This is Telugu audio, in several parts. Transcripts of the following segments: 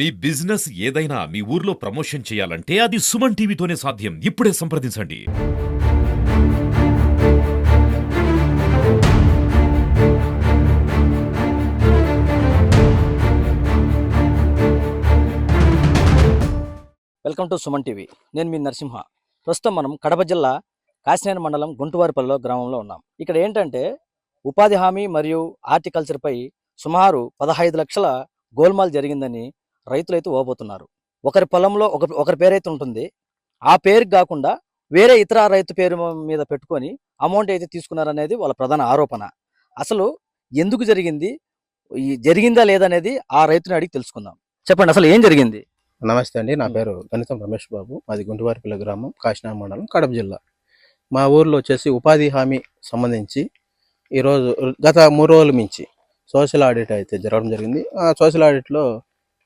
మీ బిజినెస్ ఏదైనా మీ ఊర్లో ప్రమోషన్ చేయాలంటే అది సుమన్ టీవీతోనే సాధ్యం. ఇప్పుడే సంప్రదించండి. Welcome to Suman TV. నేను మీ నరసింహ. ప్రస్తుతం మనం కడప జిల్లా కాశీనేని మండలం గుంటువారిపల్లిలో గ్రామంలో ఉన్నాం. ఇక్కడ ఏంటంటే ఉపాధి హామీ మరియు హార్టికల్చర్పై సుమారు పదహైదు లక్షల గోల్మాల్ జరిగిందని రైతులైతే ఓబోతున్నారు. ఒకరి పొలంలో ఒక ఒకరి పేరైతే ఉంటుంది. ఆ పేరుకి కాకుండా వేరే ఇతర రైతు పేరు మీద పెట్టుకొని అమౌంట్ అయితే తీసుకున్నారనేది వాళ్ళ ప్రధాన ఆరోపణ. అసలు ఎందుకు జరిగింది? ఈ జరిగిందా లేదనేది ఆ రైతుని అడిగి తెలుసుకుందాం. చెప్పండి అసలు ఏం జరిగింది? నమస్తే అండి నా పేరు గణితం రమేష్ బాబు. మాది గుంటువారిపల్లి గ్రామం కాశీనా మండలం కడప జిల్లా. మా ఊర్లో వచ్చేసి ఉపాధి హామీ సంబంధించి ఈరోజు గత మూడు రోజుల మించి సోషల్ ఆడిట్ అయితే జరగడం జరిగింది. ఆ సోషల్ ఆడిట్లో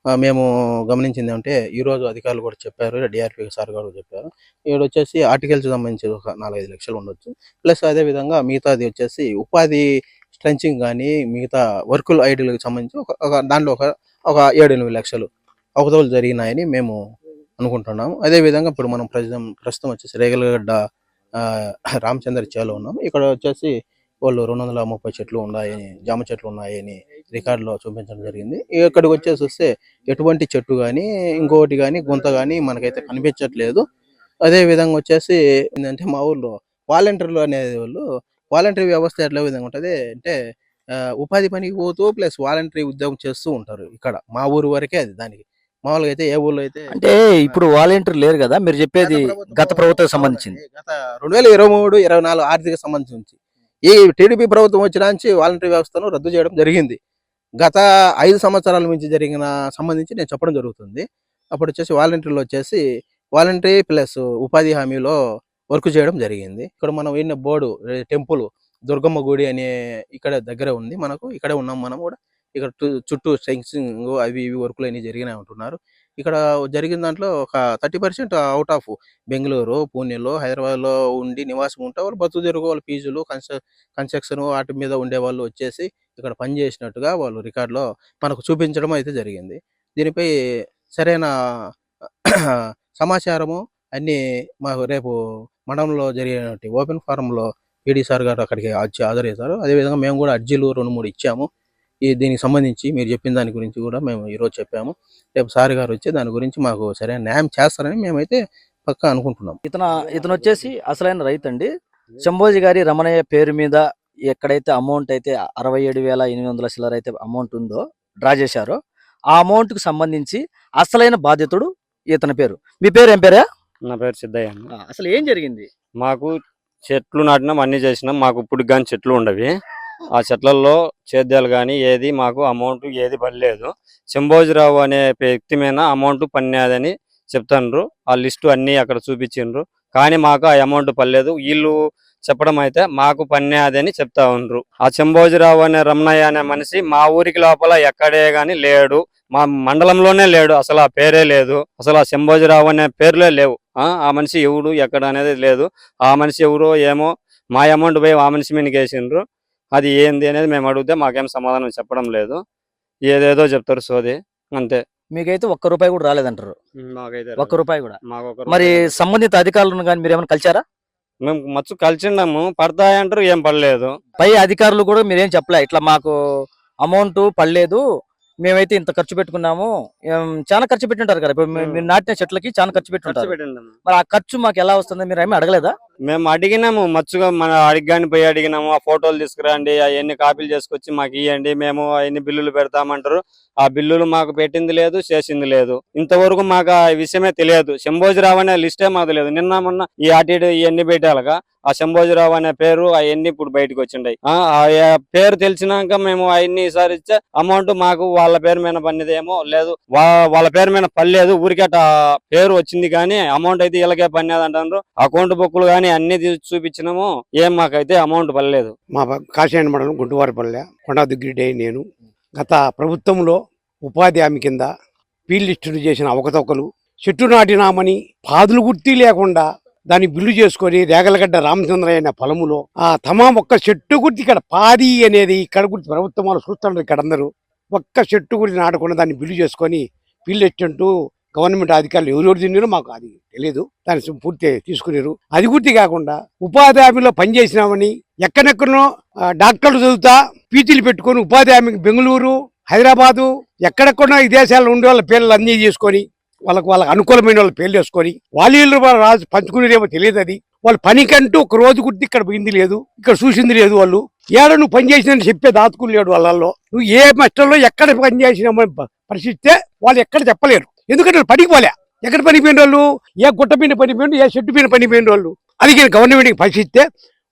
మేము గమనించింది అంటే ఈరోజు అధికారులు కూడా చెప్పారు డిఆర్పి సార్ గారు చెప్పారు. ఇక్కడ వచ్చేసి ఆర్టికల్స్ సంబంధించి ఒక నాలుగైదు లక్షలు ఉండొచ్చు. ప్లస్ అదే విధంగా మిగతాది వచ్చేసి ఉపాధి స్ట్రెంచింగ్ కానీ మిగతా వర్కుల ఐడీలకు సంబంధించి ఒక ఒక దాంట్లో ఒక ఒక ఏడు ఎనిమిది లక్షలు అవకతవలు జరిగినాయని మేము అనుకుంటున్నాము. అదే విధంగా ఇప్పుడు మనం ప్రస్తుతం ప్రస్తుతం వచ్చేసి రేగలగడ్డ రామచంద్ర చేలో ఉన్నాం ఇక్కడ వచ్చేసి వాళ్ళు రెండు వందల ముప్పై చెట్లు ఉన్నాయని జామ చెట్లు ఉన్నాయని రికార్డులో చూపించడం జరిగింది. ఇక్కడికి వచ్చేసి వస్తే ఎటువంటి చెట్టు కానీ ఇంకొకటి కానీ గుంత కానీ మనకైతే కనిపించట్లేదు. అదే విధంగా వచ్చేసి ఏంటంటే మా ఊర్లో వాలంటీర్లు అనే వాళ్ళు వాలంటరీ వ్యవస్థ ఎట్లా విధంగా ఉంటుంది అంటే ఉపాధి పనికి పోతూ ప్లస్ వాలంటరీ ఉద్యోగం చేస్తూ ఉంటారు ఇక్కడ. మా ఊరు వరకే అది దానికి. మామూలుగా అయితే ఏ ఊర్లో అయితే అంటే ఇప్పుడు వాలంటీర్ లేరు కదా మీరు చెప్పేది గత ప్రభుత్వం సంబంధించింది. గత రెండు వేల ఇరవై మూడు ఇరవై నాలుగు ఆర్థిక సంబంధించి ఈ టీడీపీ ప్రభుత్వం వచ్చిన నుంచి వాలంటరీ వ్యవస్థను రద్దు చేయడం జరిగింది. గత ఐదు సంవత్సరాల నుంచి జరిగిన సంబంధించి నేను చెప్పడం జరుగుతుంది. అప్పుడు వచ్చేసి వాలంటీర్లు వచ్చేసి వాలంటరీ ప్లస్ ఉపాధి హామీలో వర్క్ చేయడం జరిగింది. ఇక్కడ మనం వెళ్ళిన బోర్డు టెంపుల్ దుర్గమ్మ గుడి అనే ఇక్కడ దగ్గర ఉంది. మనకు ఇక్కడే ఉన్నాం మనం కూడా. ఇక్కడ చుట్టూ ఫెన్సింగ్ అవి ఇవి వర్కులు అన్ని జరిగినాయి అంటున్నారు. ఇక్కడ జరిగిన దాంట్లో ఒక thirty percent out of Bengaluru పూణేలో హైదరాబాద్లో ఉండి నివాసం ఉంటే వాళ్ళు బతుకు తిరుగు వాళ్ళ ఫీజులు కన్స్ట్రక్షన్ వాటి మీద ఉండే వాళ్ళు వచ్చేసి ఇక్కడ పని చేసినట్టుగా వాళ్ళు రికార్డులో మనకు చూపించడం అయితే జరిగింది. దీనిపై సరైన సమాచారము అన్ని మాకు రేపు మండలంలో జరిగినటువంటి ఓపెన్ ఫారంలో ఈడీ సార్ గారు అక్కడికి వచ్చి హాజరవుతారు అదేవిధంగా మేము కూడా అర్జీలు రెండు మూడు ఇచ్చాము. ఈ దీనికి సంబంధించి మీరు చెప్పిన దాని గురించి కూడా మేము ఈరోజు చెప్పాము. రేపు సార్ గారు వచ్చి దాని గురించి మాకు సరైన న్యాయం చేస్తారని మేమైతే పక్కా అనుకుంటున్నాం. ఇతను ఇతను వచ్చేసి అసలైన రైతు అండి శంభోజీ గారి రమణయ్య పేరు మీద ఎక్కడైతే అమౌంట్ అయితే అరవై ఏడు వేల ఎనిమిది వందల చిల్లర అయితే అమౌంట్ ఉందో డ్రా చేశారో ఆ అమౌంట్కు సంబంధించి అసలైన బాధ్యతుడు ఇతని పేరు. మీ పేరు ఏం పేరా నా పేరు సిద్ధయ్య అన్న. ఆ, అసలు ఏం జరిగింది? మాకు చెట్లు నాటినాం అన్ని చేసినాం. మాకు ఇప్పుడు కానీ చెట్లు ఉండవి. ఆ చెట్లలో చేద్దాలు కానీ ఏది మాకు అమౌంట్ ఏది పడలేదు. శంభోజీరావు అనే వ్యక్తి మీద అమౌంట్ పన్నేదని చెప్తాండ్రు. ఆ లిస్టు అన్ని అక్కడ చూపించిండ్రు. కానీ మాకు ఆ అమౌంట్ పడలేదు. వీళ్ళు చెప్పడం అయితే మాకు పన్నేదని చెప్తా ఉండ్రు. ఆ చెంబోజీరావు అనే రమణయ్య అనే మనిషి మా ఊరికి లోపల ఎక్కడే గాని లేడు. మా మండలంలోనే లేడు. అసలు ఆ పేరే లేదు. అసలు ఆ శంభోజీరావు అనే పేర్లే లేవు. ఆ ఆ మనిషి ఎవడు ఎక్కడ అనేది లేదు. ఆ మనిషి ఎవరో ఏమో మా అమౌంట్ పోయి ఆ మనిషి మీదకి వేసిండ్రు. అది ఏంది అనేది మేము అడిగితే మాకేం సమాధానం చెప్పడం లేదు. ఏదేదో చెప్తారు సోది. అంతే. మీకైతే ఒక్క రూపాయి కూడా రాలేదంటారు. మాకైతే ఒక్క రూపాయి కూడా. మాకు మరి సంబంధిత అధికారులను కానీ మీరు ఏమైనా కలిచారా? మేము మచ్చు కలిసిండాము. పడతాయంటారు ఏం పడలేదు. పై అధికారులు కూడా మీరేం చెప్పలే. ఇట్లా మాకు అమౌంట్ పడలేదు. మేమైతే ఇంత ఖర్చు పెట్టుకున్నాము. ఏం, చాలా ఖర్చు పెట్టుంటారు కదా. ఇప్పుడు మీ- మీరు నాటిన చెట్లకి చాలా ఖర్చు ఖర్చు పెట్టుంటారు పెట్టిండాము. మరి ఆ ఖర్చు మాకు ఎలా వస్తుంది? మీరు ఏమీ అడగలేదా? మేము అడిగినాము మచ్చుగా మన అడిగాని పోయి అడిగినాము ఆ ఫోటోలు తీసుకురండి అవన్నీ కాపీలు చేసుకొచ్చి మాకు ఇవ్వండి మేము అవన్నీ బిల్లులు పెడతామంటారు ఆ బిల్లులు మాకు పెట్టింది లేదు చేసింది లేదు. ఇంతవరకు మాకు ఆ విషయమే తెలియదు. శంభోజీరావు అనే లిస్టే మాకు తెలియదు నిన్న మొన్న ఈ అటు ఇటు ఇవన్నీ పెట్టాలగా ఆ శంభోజీరావు అనే పేరు అవన్నీ ఇప్పుడు బయటకు వచ్చిండాయి. ఆ పేరు తెలిసినాక మేము అవన్నీ ఈసారి ఇచ్చే అమౌంట్ మాకు వాళ్ళ పేరు మీద పన్నదేమో లేదు. వా- వాళ్ళ పేరు మీద పర్లేదు ఊరికే అట్ట పేరు వచ్చింది కానీ అమౌంట్ అయితే ఇలాగే పన్నది అంటారు అకౌంట్ బుక్లు కానీ అన్ని చూపించినాము ఏం మాకైతే అమౌంట్ పడలేదు. మా బ- మండలం గుంటువారిపల్లె కొండా దుగ్గిరెడ్డి నేను. గత ప్రభుత్వంలో ఉపాధి హామీ కింద ఫీల్డ్ లిస్టులు చేసిన అవకతవకలు చెట్టు నాటినామని పాదులు గుర్తి లేకుండా దాన్ని బిల్లు చేసుకొని రేగలగడ్డ రామచంద్రయ్య అనే పొలములో ఆ తమా ఒక్క చెట్టు గుర్తి ఇక్కడ పాది అనేది ఇక్కడ గుర్తి ప్రభుత్వం వాళ్ళు చూస్తున్నారు ఇక్కడ అందరూ. ఒక్క చెట్టు గురించి నాటకుండా దాన్ని బిల్లు చేసుకొని ఫీల్డ్ అసిస్టెంట్ గవర్నమెంట్ అధికారులు ఎవరెవరు తిన్నారో మాకు అది తెలియదు దాన్ని పూర్తి తీసుకున్నారు అది గుర్తి కాకుండా ఉపాధి హామీలో పనిచేసినామని ఎక్కడెక్కడో డాక్టర్లు చదువుతా పీటీలు పెట్టుకొని ఉపాధి హామీకి బెంగళూరు హైదరాబాదు ఎక్కడెక్కడో ఈ దేశాల్లో ఉండే వాళ్ళ పేర్లు అన్నీ చేసుకొని వాళ్ళకి వాళ్ళకి అనుకూలమైన వాళ్ళు పేర్లు వేసుకొని వాళ్ళు రాజు పంచుకునేదేమో తెలియదు అది. వాళ్ళ పనికంటూ ఒక రోజు గుర్తి ఇక్కడ పోయింది లేదు ఇక్కడ చూసింది లేదు వాళ్ళు. ఏడ నువ్వు పని చేసినని చెప్పే దాతుకులు లేడు వాళ్ళల్లో. నువ్వు ఏ మస్టర్లో ఎక్కడ పని చేసినామని పరిశీలిస్తే వాళ్ళు ఎక్కడ చెప్పలేరు. ఎందుకంటే పనికి పోలే. ఎక్కడ పనిపోయిన వాళ్ళు? ఏ గుట్ట మీద పనిపోయిన ఏ చెట్టు మీద పనిపోయిన వాళ్ళు? అది గవర్నమెంట్కి పరిశీలిస్తే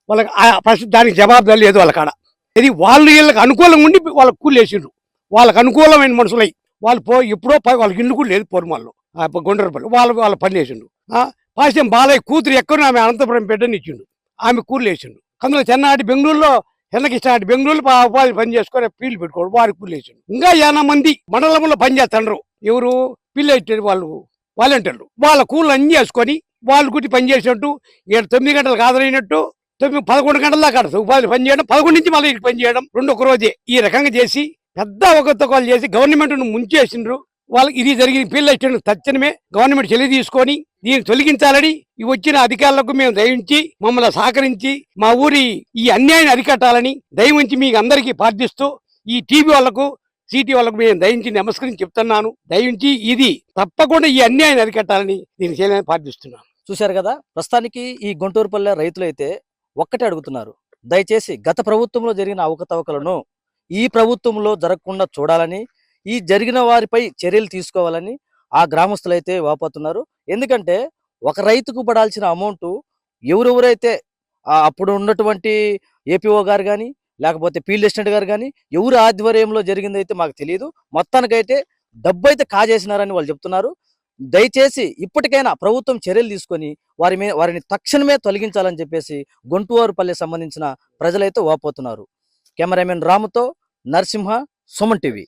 వాళ్ళకి పరిస్థితి దానికి జవాబుదారి లేదు వాళ్ళ కాడ. ఇది వాళ్ళు వీళ్ళకి అనుకూలంగా ఉండి వాళ్ళకి కూలేసిండ్రు వాళ్ళకి అనుకూలమైన మనుషులై. వాళ్ళు పో ఎప్పుడో వాళ్ళకి ఇల్లు కూడా లేదు పొరుమాళ్ళు గుండ్రపల్లి వాళ్ళ వాళ్ళ పని చేసిండు. ఆ, పాశ్యం బాలయ్య కూతురు ఎక్కడ ఆమె అనంతపురం బిడ్డని ఇచ్చిండు. ఆమె కూలి వేసిండు అందులో చెన్నాటి బెంగళూరులో చెన్నకిష్టాటి బెంగళూరులో ఉపాధి పని చేసుకొని పీలు పెట్టుకోడు. వారి కూలి వేసిండు ఇంకా యానా మంది మండలంలో పనిచేస్తుండ్రు ఎవరు? పిల్ల వాళ్ళు. వాలంటీర్లు. వాళ్ళ కూలు అన్ని చేసుకొని వాళ్ళు గుట్టి పని చేసినట్టు ఏడు తొమ్మిది గంటలకు హాజరైనట్టు తొమ్మిది పదకొండు గంటల దాకా ఉపాధి పని చేయడం పదకొండు నుంచి మళ్ళీ పనిచేయడం పని చేయడం రెండు ఒక రోజే. ఈ రకంగా చేసి పెద్ద ఒకతొకలు చేసి గవర్నమెంట్ను ముంచేసిండ్రు. వాళ్ళకి ఇది జరిగిన పిల్ల ఇచ్చిన తక్షణమే గవర్నమెంట్ చర్య తీసుకొని దీన్ని తొలగించాలని వచ్చిన అధికారులకు మేము దయించి మమ్మల్ని సహకరించి మా ఊరి ఈ అన్యాయాన్ని అరికట్టాలని దయవుంచి మీకు అందరికీ ప్రార్థిస్తూ ఈ టీవీ వాళ్ళకు సిటీ వాళ్ళకు మేము దయించి నమస్కరించి చెప్తున్నాను. దయించి ఇది తప్పకుండా ఈ అన్యాయాన్ని అరికట్టాలని దీన్ని చేయాలని ప్రార్థిస్తున్నాను. చూశారు కదా? ప్రస్తుతానికి ఈ గుంటూరుపల్లె రైతులైతే ఒక్కటే అడుగుతున్నారు. దయచేసి గత ప్రభుత్వంలో జరిగిన అవకతవకలను ఈ ప్రభుత్వంలో జరగకుండా చూడాలని ఈ జరిగిన వారిపై చర్యలు తీసుకోవాలని ఆ గ్రామస్తులైతే వాపోతున్నారు. ఎందుకంటే ఒక రైతుకు పడాల్సిన అమౌంట్ ఎవరెవరైతే అప్పుడు ఉన్నటువంటి ఏపీఓ గారు కానీ లేకపోతే ఫీల్డ్ అసిస్టెంట్ గారు కానీ ఎవరు ఆధ్వర్యంలో జరిగిందైతే మాకు తెలియదు మొత్తానికైతే డబ్బు అయితే కాజేసినారని వాళ్ళు చెప్తున్నారు. దయచేసి ఇప్పటికైనా ప్రభుత్వం చర్యలు తీసుకొని వారి మీద వారిని తక్షణమే తొలగించాలని చెప్పేసి గుంటూరుపల్లి సంబంధించిన ప్రజలైతే వాపోతున్నారు. కెమెరామెన్ రాముతో నరసింహ సుమన్ టీవీ.